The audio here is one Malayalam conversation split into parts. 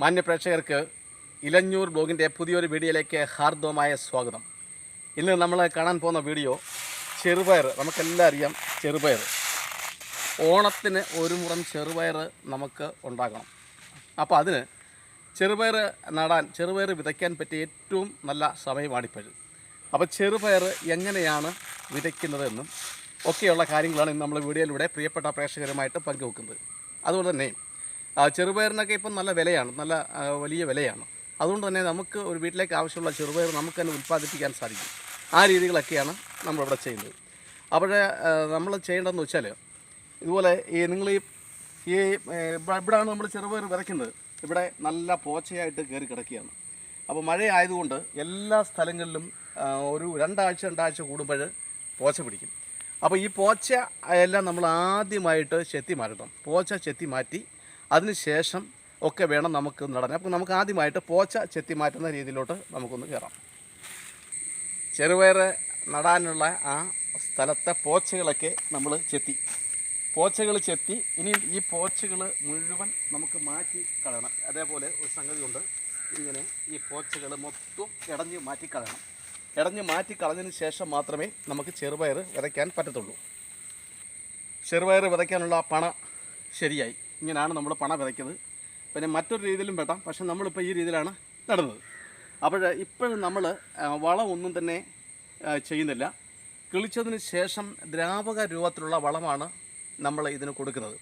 മാന്യ പ്രേക്ഷകർക്ക് ഇലഞ്ഞൂർ ബ്ലോഗിന്റെ പുതിയൊരു വീഡിയോയിലേക്ക് ഹാർദവമായ സ്വാഗതം. ഇന്ന് നമ്മൾ കാണാൻ പോകുന്ന വീഡിയോ ചെറുപയർ. നമുക്കെല്ലാം അറിയാം ചെറുപയർ. ഓണത്തിന് ഒരു മുറം ചെറുപയർ നമുക്ക് ഉണ്ടാക്കണം അപ്പോൾ അതിന് ചെറുപയർ നടാൻ ചെറുപയർ വിതയ്ക്കാൻ പറ്റിയ ഏറ്റവും നല്ല സമയമാണിപ്പോഴും. അപ്പോൾ ചെറുപയർ എങ്ങനെയാണ് വിതയ്ക്കുന്നതെന്നും ഒക്കെയുള്ള കാര്യങ്ങളാണ് ഇന്ന് നമ്മൾ വീഡിയോയിലൂടെ പ്രിയപ്പെട്ട പ്രേക്ഷകരുമായിട്ട് പങ്കുവെക്കുന്നത്. അതുപോലെ തന്നെ ചെറുപയറിനൊക്കെ ഇപ്പം നല്ല വിലയാണ്. നല്ല വലിയ വിലയാണ്. അതുകൊണ്ട് തന്നെ നമുക്ക് ഒരു വീട്ടിലേക്ക് ആവശ്യമുള്ള ചെറുപയർ നമുക്ക് തന്നെ ഉൽപ്പാദിപ്പിക്കാൻ സാധിക്കും. ആ രീതികളൊക്കെയാണ് നമ്മളിവിടെ ചെയ്യുന്നത്. അവിടെ നമ്മൾ ചെയ്യേണ്ടതെന്ന് വെച്ചാൽ ഇതുപോലെ ഈ നിങ്ങൾ ഈ ഈ ഇവിടെയാണ് നമ്മൾ ചെറുപയർ വിതയ്ക്കുന്നത്. ഇവിടെ നല്ല പോച്ചയായിട്ട് കയറി കിടക്കുകയാണ്. അപ്പോൾ മഴയായതുകൊണ്ട് എല്ലാ സ്ഥലങ്ങളിലും ഒരു രണ്ടാഴ്ച രണ്ടാഴ്ച കൂടുമ്പോൾ പോച്ച പിടിക്കും. അപ്പോൾ ഈ പോച്ച എല്ലാം നമ്മൾ ആദ്യമായിട്ട് ചെത്തി മാറ്റണം. പോച്ച ചെത്തി മാറ്റി അതിന് ശേഷം ഒക്കെ വേണം നമുക്ക് നടാൻ അപ്പോൾ നമുക്ക് ആദ്യമായിട്ട് പോച്ച ചെത്തി മാറ്റുന്ന രീതിയിലോട്ട് നമുക്കൊന്ന് കയറാം ചെറുപയർ നടാനുള്ള ആ സ്ഥലത്തെ പോച്ചകളൊക്കെ നമ്മൾ ചെത്തി. പോച്ചകൾ ചെത്തി ഇനി ഈ പോച്ചകൾ മുഴുവൻ നമുക്ക് മാറ്റി കളയണം. അതേപോലെ ഒരു സംഗതി സംഗതിയുണ്ട്. ഇങ്ങനെ ഈ പോച്ചകൾ മൊത്തം ഇടഞ്ഞ് മാറ്റി കളയണം. ഇടഞ്ഞ് മാറ്റി കളഞ്ഞതിന് ശേഷം മാത്രമേ നമുക്ക് ചെറുപയർ വിതയ്ക്കാൻ പറ്റത്തുള്ളൂ. ചെറുപയർ വിതയ്ക്കാനുള്ള പണ ശരിയായി. ഇങ്ങനെയാണ് നമ്മൾ പണ വിതയ്ക്കുന്നത്. പിന്നെ മറ്റൊരു രീതിയിലും വെട്ടാം പക്ഷെ നമ്മളിപ്പോൾ ഈ രീതിയിലാണ് നടുന്നത്. അപ്പോൾ ഇപ്പോഴും നമ്മൾ വളമൊന്നും തന്നെ ചെയ്യുന്നില്ല. കിളിച്ചതിന് ശേഷം ദ്രാവക രൂപത്തിലുള്ള വളമാണ് നമ്മൾ ഇതിന് കൊടുക്കുന്നത്.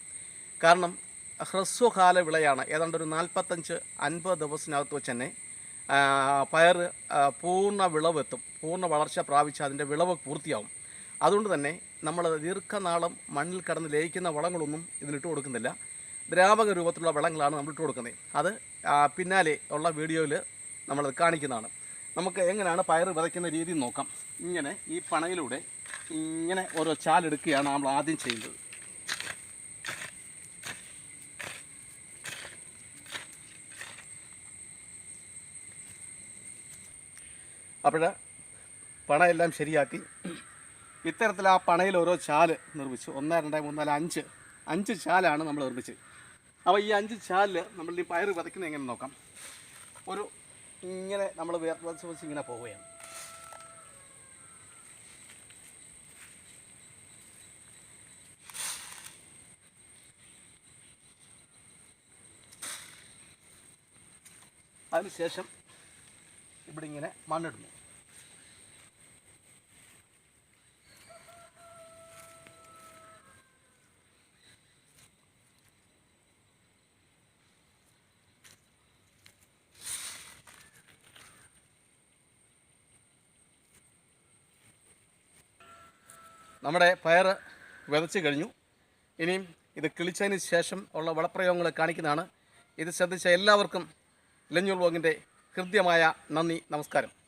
കാരണം ഹ്രസ്വകാല വിളയാണ്. ഏതാണ്ട് ഒരു നാൽപ്പത്തഞ്ച് അൻപത് ദിവസത്തിനകത്ത് വെച്ച് തന്നെ പയർ പൂർണ വിളവെത്തും. പൂർണ വളർച്ച പ്രാപിച്ച് അതിന്റെ വിളവ് പൂർത്തിയാവും. അതുകൊണ്ട് തന്നെ നമ്മൾ ദീർഘനാളം മണ്ണിൽ കടന്ന് ലയിക്കുന്ന വളങ്ങളൊന്നും ഇതിനിട്ട് കൊടുക്കുന്നില്ല. ദ്രാവക രൂപത്തിലുള്ള വളങ്ങളാണ് നമ്മൾ ഇട്ട് കൊടുക്കുന്നത്. അത് പിന്നാലെ ഉള്ള വീഡിയോയിൽ നമ്മളത് കാണിക്കുന്നതാണ്. നമുക്ക് എങ്ങനെയാണ് പയർ വിതയ്ക്കുന്ന രീതി നോക്കാം. ഇങ്ങനെ ഈ പണയിലൂടെ ഇങ്ങനെ ഓരോ ചാലെടുക്കുകയാണ് നമ്മൾ ആദ്യം ചെയ്യുന്നത്. അപ്പോൾ പണയെല്ലാം ശരിയാക്കി. ഇത്തരത്തിൽ ആ പണയിൽ ഓരോ ചാൽ നിർമ്മിച്ചു. ഒന്ന് രണ്ട് മൂന്ന് നാല് അഞ്ച്. അഞ്ച് ചാലാണ് നമ്മൾ നിർമ്മിച്ചത്. അപ്പോൾ ഈ അഞ്ച് ചാലിൽ നമ്മൾ ഈ പയർ വിതയ്ക്കുന്നത് എങ്ങനെ നോക്കാം? ഒരു ഇങ്ങനെ നമ്മൾ വിതച്ച് വെച്ച് ഇങ്ങനെ പോവുകയാണ്. അതിനുശേഷം ഇവിടെ ഇങ്ങനെ മണ്ണിടുന്നു. നമ്മുടെ പയർ വിതച്ച് കഴിഞ്ഞു. ഇനിയും ഇത് കിളിച്ചതിന് ശേഷം ഉള്ള വളപ്രയോഗങ്ങൾ കാണിക്കുന്നതാണ്. ഇത് ശ്രദ്ധിച്ച എല്ലാവർക്കും ലഞ്ഞൂർ വോങ്ങിന്റെ ഹൃദ്യമായ നന്ദി നമസ്കാരം.